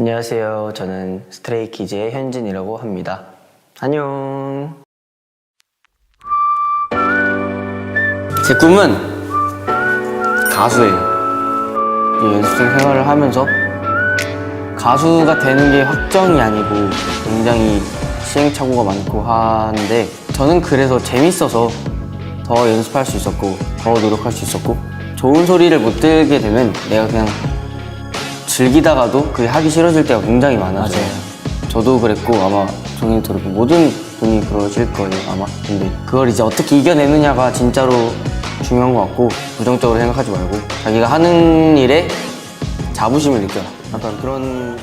안녕하세요. 저는 스트레이키즈의 현진이라고 합니다. 안녕. 제 꿈은 가수예요. 이 연습생 생활을 하면서 가수가 되는 게 확정이 아니고 굉장히 시행착오가 많고 하는데 저는 그래서 재밌어서 더 연습할 수 있었고 더 노력할 수 있었고 좋은 소리를 못 들게 되면 내가 그냥 즐기다가도 그게 하기 싫어질 때가 굉장히 많아져요. 저도 그랬고 아마 정인 들고 모든 분이 그러실 거예요 아마. 근데 그걸 이제 어떻게 이겨내느냐가 진짜로 중요한 것 같고 부정적으로 생각하지 말고 자기가 하는 일에 자부심을 느껴라. 약간 그런.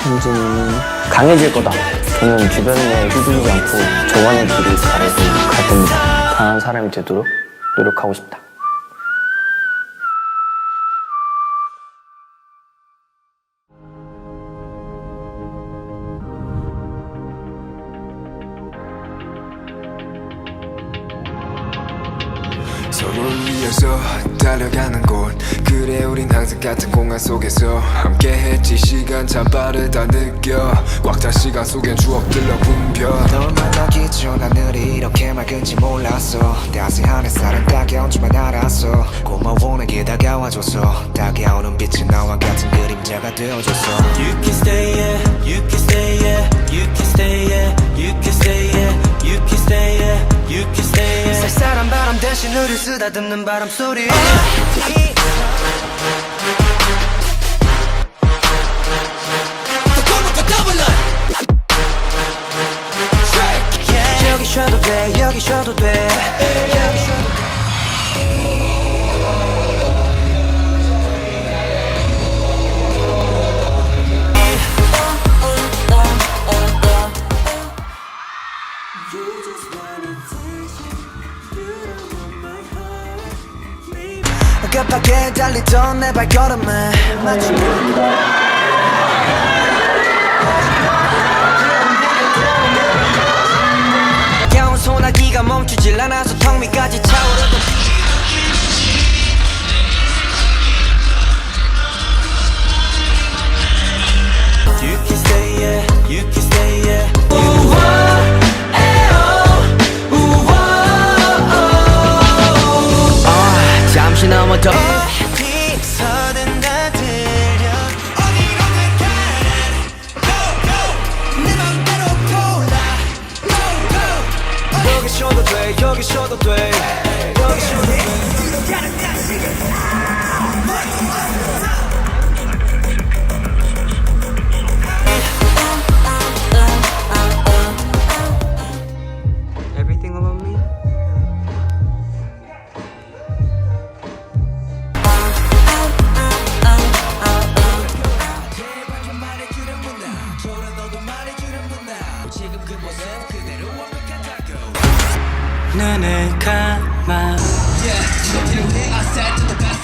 현진이는 강해질 거다. 저는 주변에 휘둘리지 않고 저만의 길을 가려고 갈 겁니다. 강한 사람이 되도록 노력하고 싶다. 서로를 위해서 달려가는 곳. 그래 우린 항상 같은 공간 속에서 함께했지. 시간 참 빠르다 느껴. 꽉 찬 시간 속엔 추억들로 붐벼. 널 만나기 전 하늘이 이렇게 맑은지 몰랐어. 따스한 햇살은 따가운 줄만 알았어. 고마워 내게 다가와줘서. 다가오는 빛이 나와 같은 그림자가 되어줬어 You can stay, 우릴 쓰다듬는 바람 소리. 여기 쉬어도 돼, 여기 쉬어도 돼. 급하게 달리던 내 발걸음에 마치 아, 잠시 넘어져. 어디서든 다 들려 어디로든 가는 Go 내 맘대로 골라 go 여기 쉬어도 돼 여기 쉬어도 돼 여기 쉬어도 돼 눈을 감아 감상이 너의 꽃이 보지 못한 너의